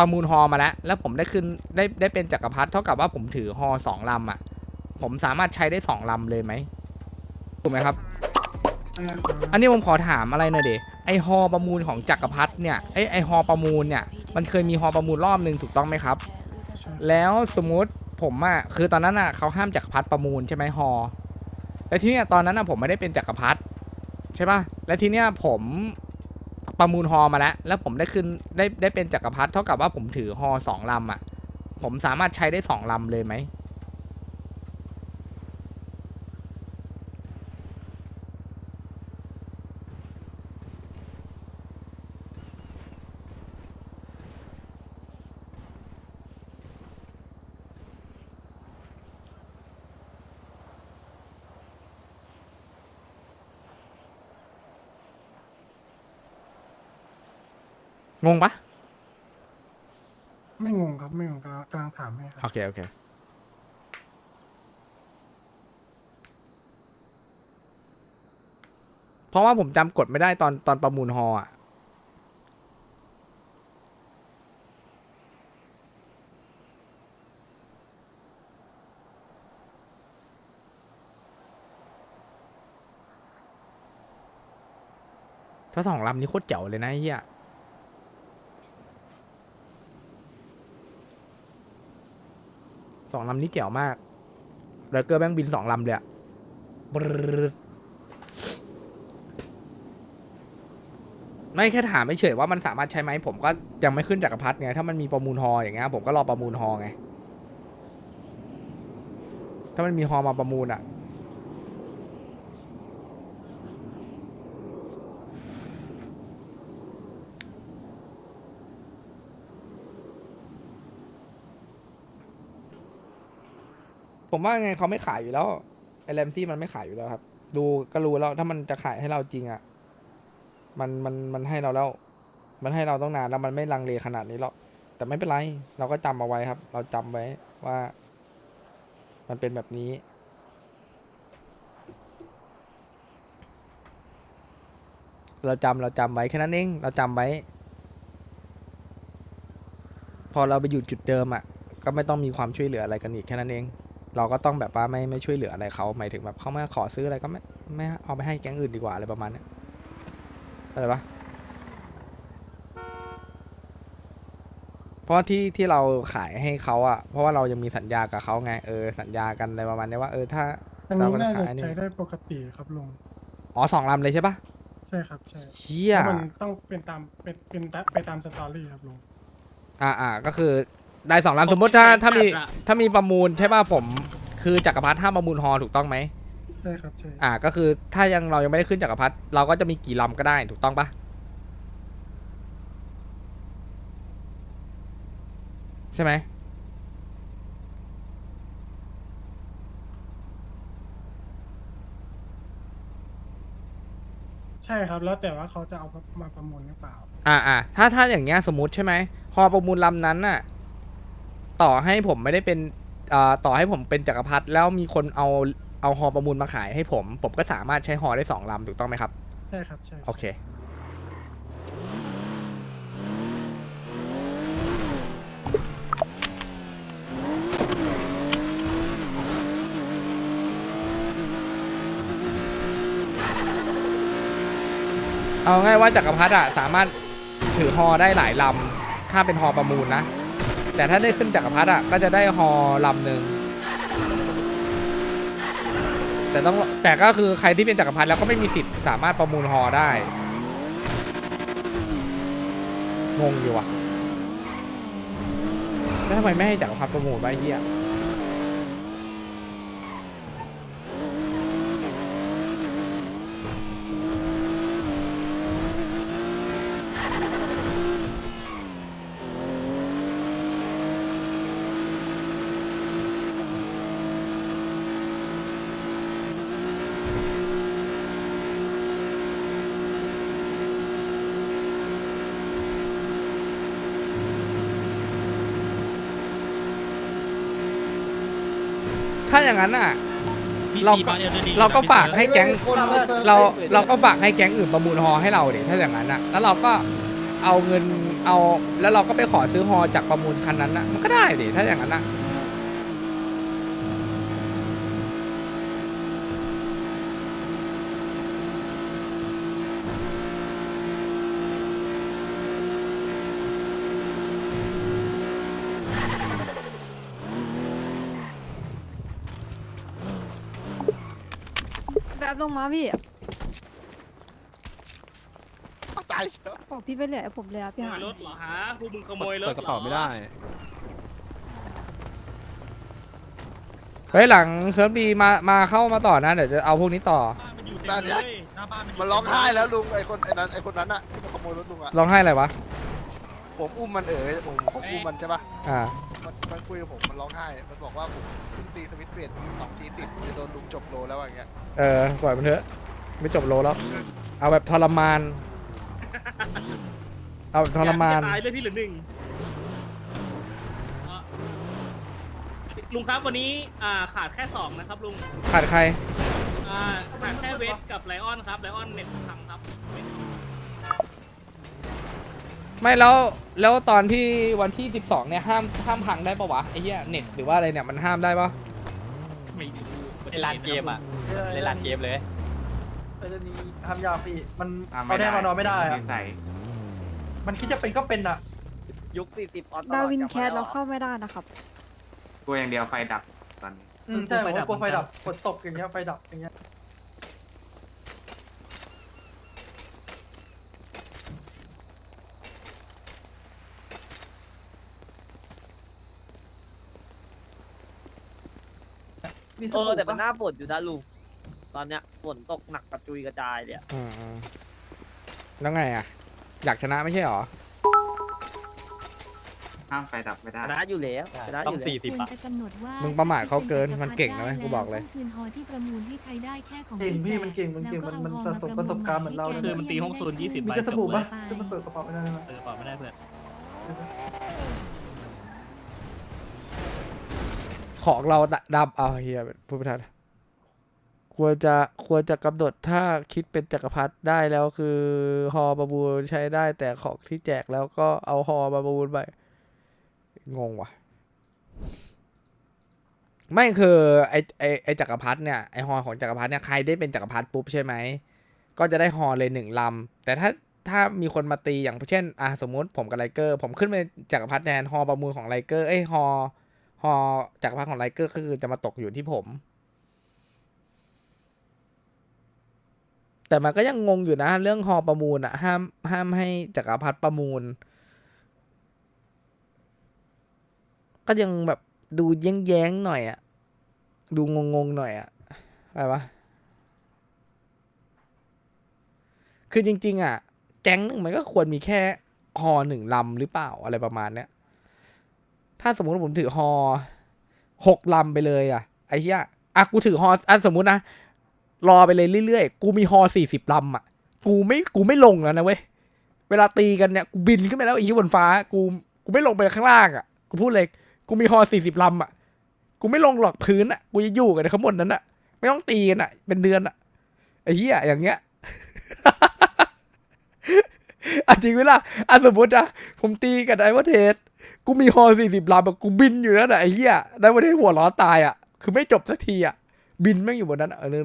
ประมูลฮอมาแล้ว แล้วผมได้ขึ้นได้ได้เป็นจักรพรรดิเท่ากับว่าผมถือฮอสองลำอะ ผมสามารถใช้ได้สองลำเลยไหมถูกไหมครับ อันนี้ผมขอถามอะไรหน่อยเดไอฮอประมูลของจักรพรรดิเนี่ยไอไอฮอประมูลเนี่ย มันเคยมีฮอประมูลรอบหนึ่งถูกต้องไหมครับ แล้วสมมติผมอะคือตอนนั้นอะเขาห้ามจักรพรรดิประมูลใช่ไหมฮอแล้วทีเนี้ยตอนนั้นอะผมไม่ได้เป็นจักรพรรดิใช่ป่ะ แล้วทีเนี้ยผม ประมูลฮอมาแล้ว แล้วผมได้ขึ้นได้ได้เป็นจักรพรรดิเท่ากับว่าผมถือฮอสองลำอะ ผมสามารถใช้ได้สองลำเลยไหม งงปะไม่งงครับไม่งงกำลังกำลังถามให้ครับ โอเค โอเค เพราะว่าผมจำกฎไม่ได้ตอนตอนประมูลฮออะ ถ้าสองลำนี้โคตรเจ๋วเลยนะไอ้เฮีย สองลำนี้เจ๋วมากเรือเกอร์แบงบินสองลำเลยอะบรึ๊ดไม่แค่ถามไม่เฉยๆว่ามันสามารถใช้ไหมผมก็ยังไม่ขึ้นจักรพรรดิไง ถ้ามันมีประมูลฮออย่างเงี้ยผมก็รอประมูลฮอไง ถ้ามันมีฮอมาประมูลอะ ผมว่าไงเขาไม่ขายอยู่แล้วไอแรมซี่มันไม่ขายอยู่แล้วครับ ดูก็รู้แล้วถ้ามันจะขายให้เราจริงอะ่ะมันมันมันให้เราแล้ว มันให้เราต้องนานแล้วมันไม่ลังเลขนาดนี้หรอกแต่ไม่เป็นไร เราก็จำเอาไว้ครับ เราจำไว้ว่า มันเป็นแบบนี้ เราจำเราจำไว้แค่นั้นเองเราจำไว้ พอเราไปอยู่จุดเดิมอะ่ะ ก็ไม่ต้องมีความช่วยเหลืออะไรกันอีกแค่นั้นเอง เราก็ต้องแบบว่าไม่ไม่ช่วยเหลืออะไรเขาหมายถึงแบบเขามาขอซื้ออะไรก็ไม่ไม่เอาไปให้แก๊งอื่นดีกว่าอะไรประมาณเนี้ยอะไรปะเพราะว่าที่ที่เราขายให้เขาอะเพราะว่าเรายังมีสัญญากับเขาไงเออสัญญากันอะไรประมาณเนี้ยว่าเออถ้าอันเรานี้ก็น่าขายจะนี่ใช้ได้ปกติครับลุงอ๋อสองลำเลยใช่ปะใช่ครับใช่เชี่ยเพราะมันต้องเป็นตามเป็นเป็นตามไปตามสตอรี่ครับลุงอ่าอ่าก็คือ ได้สองลำสมมติถ้าถ้ามีถ้ามีประมูลใช่ป่ะผมคือจักรพรรดิห้ามประมูลฮอถูกต้องไหมใช่ครับใช่อ่าก็คือถ้ายังเรายังไม่ได้ขึ้นจักรพรรดิเราก็จะมีกี่ลำก็ได้ถูกต้องปะใช่ไหมใช่ครับแล้วแต่ว่าเขาจะเอามาประมูลหรือเปล่า อ่าอ่าถ้าถ้าอย่างเงี้ยสมมติใช่ไหมฮอประมูลลำนั้นน่ะ ต่อให้ผมไม่ได้เป็นอ่าต่อให้ผมเป็นจักรพรรดิแล้วมีคนเอาเอาฮอประมูลมาขายให้ผม ผมก็สามารถใช้ฮอได้สองลำถูกต้องไหมครับ ใช่ครับใช่โอเค เอาง่ายว่าจักรพรรดิอะสามารถถือฮอได้หลายลำถ้าเป็นฮอประมูลนะ แต่ถ้าได้ขึ้นจักรพรรดิอะก็จะได้ฮอลำหนึ่งแต่ต้องแต่ก็คือใครที่เป็นจักรพรรดิแล้วก็ไม่มีสิทธิ์สามารถประมูลฮอได้ งงอยู่ว่ะแล้วทำไมไม่ให้จักรพรรดิประมูลไว้เฮีย ถ้าอย่างนั้นอะ เราก็ เราก็ฝากให้แก๊ง เราเราก็ฝากให้แก๊งอื่นประมูลฮอให้เราเดี๋ยถ้าอย่างนั้นอะ แล้วเราก็เอาเงินเอาแล้วเราก็ไปขอซื้อฮอจากประมูลคันนั้นนะมันก็ได้ดิถ้าอย่างนั้นนะ แบบลงมาพี่ตายแล้วบอกพี่ไปเหลือผมเลยอะพี่ขหาโมยรถเหรอฮะพวกมึงขโมยรถเปิดกระเป๋าไม่ได้ เฮ้ยหลังเซิร์ฟดีมามาเข้ามาต่อนะเดี๋ยวจะเอาพวกนี้ต่อมันอยู่เต็มเลยหน้าบ้านมันอยู่มันร้องไห้แล้วลุงไอ้คนไอ้นั้นไอ้คนนั้นอะที่มันขโมยรถลุงอะลองให้อะไรวะ ผมอุ้มมันเอ๋ยผมผมอุ้มมันใช่ปะอ่า มันมันคุยกับผมมันร้องไห้ มันบอกว่าผมเพิ่งตีสวิตช์เปลี่ยนสองทีติดจะโดนลุงจบโลแล้วอย่างเงี้ยเออปล่อยมันเถอะ ไม่จบโลแล้ว เอาแบบทรมาน เอาแบบทรมาน อยกจะตายเลยพี่เหลือหนึ่งเอ่อลุงครับวันนี้อ่าขาดแค่สองนะครับลุงขาดใคร อ่าขาดแค่เวทกับไลออนครับไลออนเน็ตพังครับเวทไม่แล้ว แล้วตอนที่วันที่ 12 เนี่ยห้ามห้ามพังได้ปะวะไอ้เหี้ยเน็ตหรือว่าอะไรเนี่ยมันห้ามได้ปะไม่รู้ในลานเกมอะในลานเกมเลยเรื่องนี้ทำยากพี่ มันอะเอาแน่มานอนไม่ได้อะใส่มันคิดจะเป็นก็เป็นอะ ยุค 40 ออนตลดาอดวินกลับแคมาสแล้วเราเข้าไม่ได้นะครับ กลัวอย่างเดียวไฟดับตอนนี้ อืมใช่ผมว่ากลัวไฟดับฝนตกอย่างเงี้ยไฟดับอย่างเงี้ย มีสเอบู่อแต่มันหปะน้าฝนอยู่นะลุงตอนเนี้ยฝนตกหนักกระจุยกระจายเลยอะอืมอืมแล้วไงอะ อยากชนะไม่ใช่หรอ ห้ามไฟดับไม่ได้ชนะอยู่แล้วชนะอต้องยู่แล้ว40อะ จะกำหนดว่ามึงประมาทเขาเกินมันเก่งนะเว้ยกูบอกเลยต้งคืนฮอที่ประมูลให้ใครได้แค่ของเก่งพี่มันเก่งมันเก่งมันมันสะสมประสบการณ์เหมือนเราเลย คือมันตีห้องโซนยี่สิบมีใบจะสบู่ปะจบเลยที่มันเปิดกระเป๋าไม่ได้ไหมเออเปล่าไม่ได้เพื่อน ของเราดำเอาเฮียพูดไม่ทันควรจะควรจะกำหนดถ้าคิดเป็นจักรพรรดิได้แล้วคือฮอประมูลใช้ได้แต่ของที่แจกแล้วก็เอาฮอประมูลไปงงว่ะ ไม่คือไอไอไอจักรพรรดิเนี่ยไอฮอของจักรพรรดิเนี่ยใครได้เป็นจักรพรรดิปุ๊บใช่ไหมก็จะได้ฮอเลยหนึ่งลำแต่ถ้าถ้ามีคนมาตีอย่างเช่นอะสมมุติผมกับไลเกอร์ ผมขึ้นเป็นจักรพรรดิแทนฮอประมูลของไลเกอร์เอ้ยฮอ ฮอจากพรรดิของไลเกอร์คือจะมาตกอยู่ที่ผม แต่มันก็ยังงงอยู่นะ เรื่องฮอประมูลอะห้ามห้ามให้จักรพรรดิประมูล ก็ยังแบบดูแย้งแย้งๆหน่อยอะดูงงงๆหน่อยอะอะไรวะคือจริง ๆอะแก๊งหนึ่งมันก็ควรมีแค่ฮอหนึ่งลำหรือเปล่าอะไรประมาณเนี้ย ถ้าสมมุติผมถือฮอหกลำไปเลยอะไอ้เหี้ยอะกูถือฮออะสมมุตินะรอไปเลยเรื่อยๆ กูมีฮอสี่สิบลำอะ กูไม่กูไม่ลงแล้วนะเว้ย เวลาตีกันเนี่ยกูบินขึ้นไปแล้วไอ้ที่บนฟ้า กูกูไม่ลงไปข้างล่างอะ กูพูดเลย กูมีฮอสี่สิบลำอะ กูไม่ลงหรอกพื้นอะ กูจะอยู่กันข้างบนนั้นอะ ไม่ต้องตีกันอะ เป็นเดือนอะ ไอ้เหี้ยอย่างเงี้ยอะจริงไหมล่ะอะสมมติอะผมตีกับไอ้วอเทส กูมีฮอสี่สิบลำอะกูบินอยู่นั่นแหะไอ้เหี้ยได้วันที่หัวล้อตายอะคือไม่จบสักทีอะบินแม่งอยู่บนนั้นอะเออ